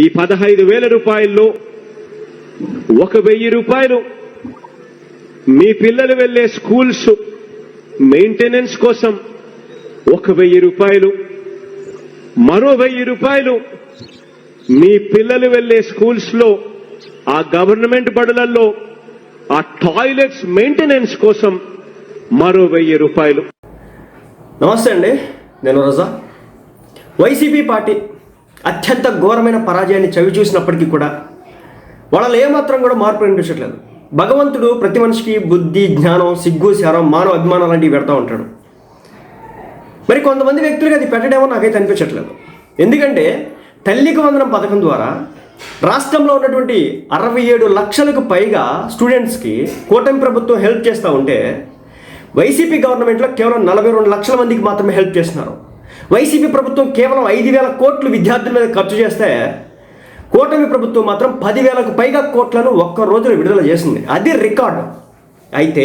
ఈ పదహైదు వేల రూపాయల్లో ఒక వెయ్యి రూపాయలు మీ పిల్లలు వెళ్ళే స్కూల్స్ మెయింటెనెన్స్ కోసం ఒక వెయ్యి రూపాయలు మరో వెయ్యి రూపాయలు మీ పిల్లలు వెళ్ళే స్కూల్స్లో ఆ గవర్నమెంట్ బడులలో ఆ టాయిలెట్స్ మెయింటెనెన్స్ కోసం మరో వెయ్యి రూపాయలు. నమస్తే అండి నేను రజా. వైసీపీ పార్టీ అత్యంత ఘోరమైన పరాజయాన్ని చవి చూసినప్పటికీ కూడా వాళ్ళలో ఏమాత్రం కూడా మార్పు అనిపించట్లేదు. భగవంతుడు ప్రతి మనిషికి బుద్ధి జ్ఞానం సిగ్గు శరం మానవ అభిమానం లాంటివి పెడతా ఉంటాడు. మరి కొంతమంది వ్యక్తులకి అది పెట్టడేమో నాకైతే అనిపించట్లేదు. ఎందుకంటే తల్లికి వందనం పథకం ద్వారా రాష్ట్రంలో ఉన్నటువంటి అరవై ఏడు లక్షలకు పైగా స్టూడెంట్స్కి కూటమి ప్రభుత్వం హెల్ప్ చేస్తూ ఉంటే వైసీపీ గవర్నమెంట్లో కేవలం నలభై రెండు లక్షల మందికి మాత్రమే హెల్ప్ చేస్తున్నారు. వైసీపీ ప్రభుత్వం కేవలం ఐదు వేల కోట్లు విద్యార్థుల మీద ఖర్చు చేస్తే కూటమి ప్రభుత్వం మాత్రం పదివేలకు పైగా కోట్లను ఒక్క రోజులో విడుదల చేసింది. అది రికార్డు. అయితే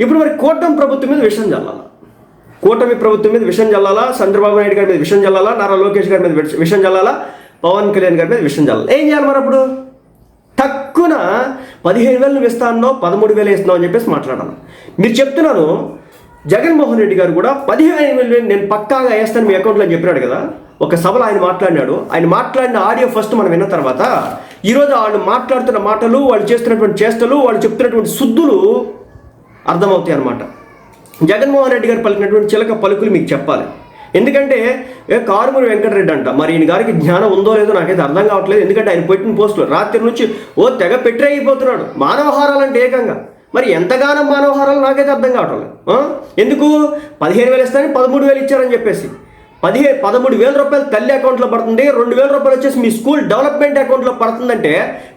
ఇప్పుడు మరి కూటమి ప్రభుత్వం మీద విషయం చల్లాలా కూటమి ప్రభుత్వం మీద విషయం చల్లాలా చంద్రబాబు నాయుడు గారి మీద విషయం చల్లాలా నారా లోకేష్ గారి మీద విష- విషయం చల్లాలా పవన్ కళ్యాణ్ గారి మీద విషయం చల్లాలి ఏం చేయాలి మరి అప్పుడు? తక్కువ పదిహేను వేలు నువ్వు ఇస్తానో పదమూడు వేలు ఇస్తున్నావు అని చెప్పేసి మాట్లాడాలి. మీరు చెప్తున్నాను జగన్మోహన్ రెడ్డి గారు కూడా పదిహేను మిలియన్ నేను పక్కాగా వేస్తాను మీ అకౌంట్లో అని చెప్పినాడు కదా. ఒక సభలో ఆయన మాట్లాడినాడు. ఆయన మాట్లాడిన ఆడియో ఫస్ట్ మనం విన్న తర్వాత ఈరోజు వాళ్ళు మాట్లాడుతున్న మాటలు వాళ్ళు చేస్తున్నటువంటి చేష్టలు వాళ్ళు చెప్తున్నటువంటి శుద్ధులు అర్థమవుతాయి అన్నమాట. జగన్మోహన్ రెడ్డి గారు పలికినటువంటి చిలక పలుకులు మీకు చెప్పాలి. ఎందుకంటే కారుమూరి వెంకటరెడ్డి అంట మరి ఈయన గారికి జ్ఞానం ఉందో లేదో నాకైతే అర్థం కావట్లేదు. ఎందుకంటే ఆయన పెట్టిన పోస్టులు రాత్రి నుంచి ఓ తెగ పెట్టే అయిపోతున్నాడు మానవహారాలు అంటే ఏకంగా. మరి ఎంతగానో మానవహారాలు నాకైతే అర్థం కావట్లేదు ఆ? ఎందుకు? పదిహేను వేలు ఇస్తారని పదమూడు వేలు ఇచ్చారని చెప్పేసి. పదిహేను పదమూడు వేల రూపాయలు తల్లి అకౌంట్లో పడుతుంది రెండు వేల రూపాయలు వచ్చేసి మీ స్కూల్ డెవలప్మెంట్ అకౌంట్లో పడుతుందంటే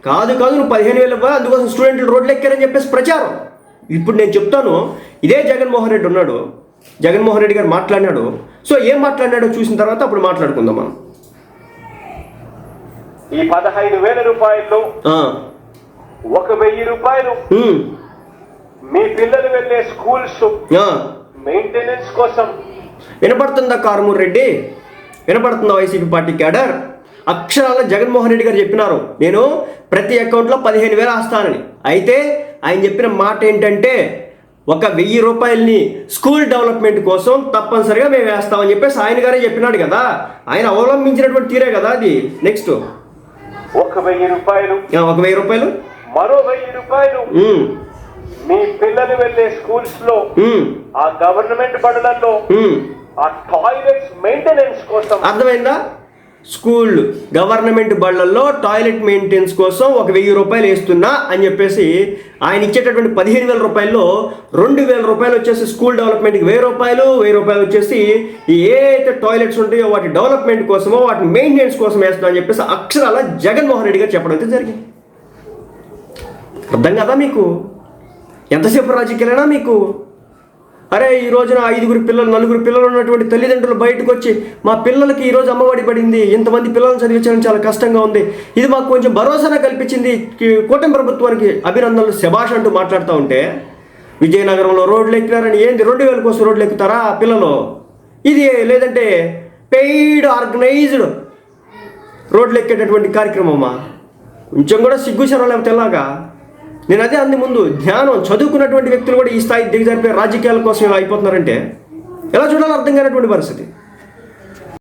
కాదు కాదు నువ్వు పదిహేను వేలు ఇవ్వాలి అందుకోసం స్టూడెంట్లు రోడ్లు ఎక్కారని చెప్పేసి ప్రచారం. ఇప్పుడు నేను చెప్తాను ఇదే జగన్మోహన్ రెడ్డి ఉన్నాడు జగన్మోహన్ రెడ్డి గారు మాట్లాడినాడు. సో ఏం మాట్లాడినాడో చూసిన తర్వాత అప్పుడు మాట్లాడుకుందాం మనం. ఈ పదహైదు వేల రూపాయల్లో ఆ, ఒక వెయ్యి రూపాయలు. మీ పిల్లలు వెళ్ళే స్కూల్స్. మెయింటెనెన్స్ కోసం. వినపడుతుందా కారుమూరి రెడ్డి? వినపడుతుందా వైసీపీ పార్టీ క్యాడర్? అక్షరాల జగన్మోహన్ రెడ్డి గారు చెప్పినారు. నేను ప్రతి అకౌంట్లో పదిహేను వేలు వేస్తానని అయితే ఆయన చెప్పిన మాట ఏంటంటే ఒక వెయ్యి రూపాయలని స్కూల్ డెవలప్మెంట్ కోసం తప్పనిసరిగా మేము వేస్తామని చెప్పేసి ఆయన గారే చెప్పినాడు కదా. ఆయన అవలంబించినటువంటి తీరే కదా అది. నెక్స్ట్ ఒక వెయ్యి రూపాయలు. ఒక వెయ్యి రూపాయలు. మరో వెయ్యి రూపాయలు. మీ పిల్లలు వెళ్ళే స్కూల్స్లో ఆ గవర్నమెంట్ బడులలో. ఆ టాయిలెట్స్ మెయింటెనెన్స్ కోసం అర్థమైందా? స్కూల్ గవర్నమెంట్ బళ్ళల్లో టాయిలెట్ మెయింటెనెన్స్ కోసం ఒక వెయ్యి రూపాయలు వేస్తున్నా అని చెప్పేసి ఆయన ఇచ్చేటటువంటి పదిహేను వేల రూపాయల్లో రెండు వేల రూపాయలు వచ్చేసి స్కూల్ డెవలప్మెంట్కి వెయ్యి రూపాయలు వెయ్యి రూపాయలు వచ్చేసి ఈ ఏ అయితే టాయిలెట్స్ ఉంటాయో వాటి డెవలప్మెంట్ కోసమో వాటి మెయింటెనెన్స్ కోసం వేస్తున్నా అని చెప్పేసి అక్షరాల జగన్మోహన్ రెడ్డి గారు చెప్పడం అయితే జరిగింది. అర్థం కదా మీకు? ఎంతసేపు రాజకీయాలైనా మీకు? అరే ఈ రోజున ఐదుగురు పిల్లలు నలుగురు పిల్లలు ఉన్నటువంటి తల్లిదండ్రులు బయటకు వచ్చి మా పిల్లలకి ఈరోజు అమ్మఒడి పడింది ఇంతమంది పిల్లలను చదివించడం చాలా కష్టంగా ఉంది. ఇది మాకు కొంచెం భరోసానే కల్పించింది. కూటమి ప్రభుత్వానికి అభినందనలు. శభాష్ అంటూ మాట్లాడుతూ ఉంటే విజయనగరంలో రోడ్లు ఎక్కినారని ఏంది? రెండు వేల కోసం రోడ్లు ఎక్కుతారా పిల్లలు? ఇది లేదంటే పెయిడ్ ఆర్గనైజ్డ్ రోడ్లు ఎక్కేటటువంటి కార్యక్రమమా? కొంచెం కూడా సిగ్గు శరం ఎలాగా? నేను అదే అంది ముందు జ్ఞానం చదువుకున్నటువంటి వ్యక్తులు కూడా ఈ స్థాయి దిగజారిపోయి రాజకీయాల కోసం ఇలా అయిపోతున్నారంటే ఎలా చూడాలో అర్థం కానటువంటి పరిస్థితి.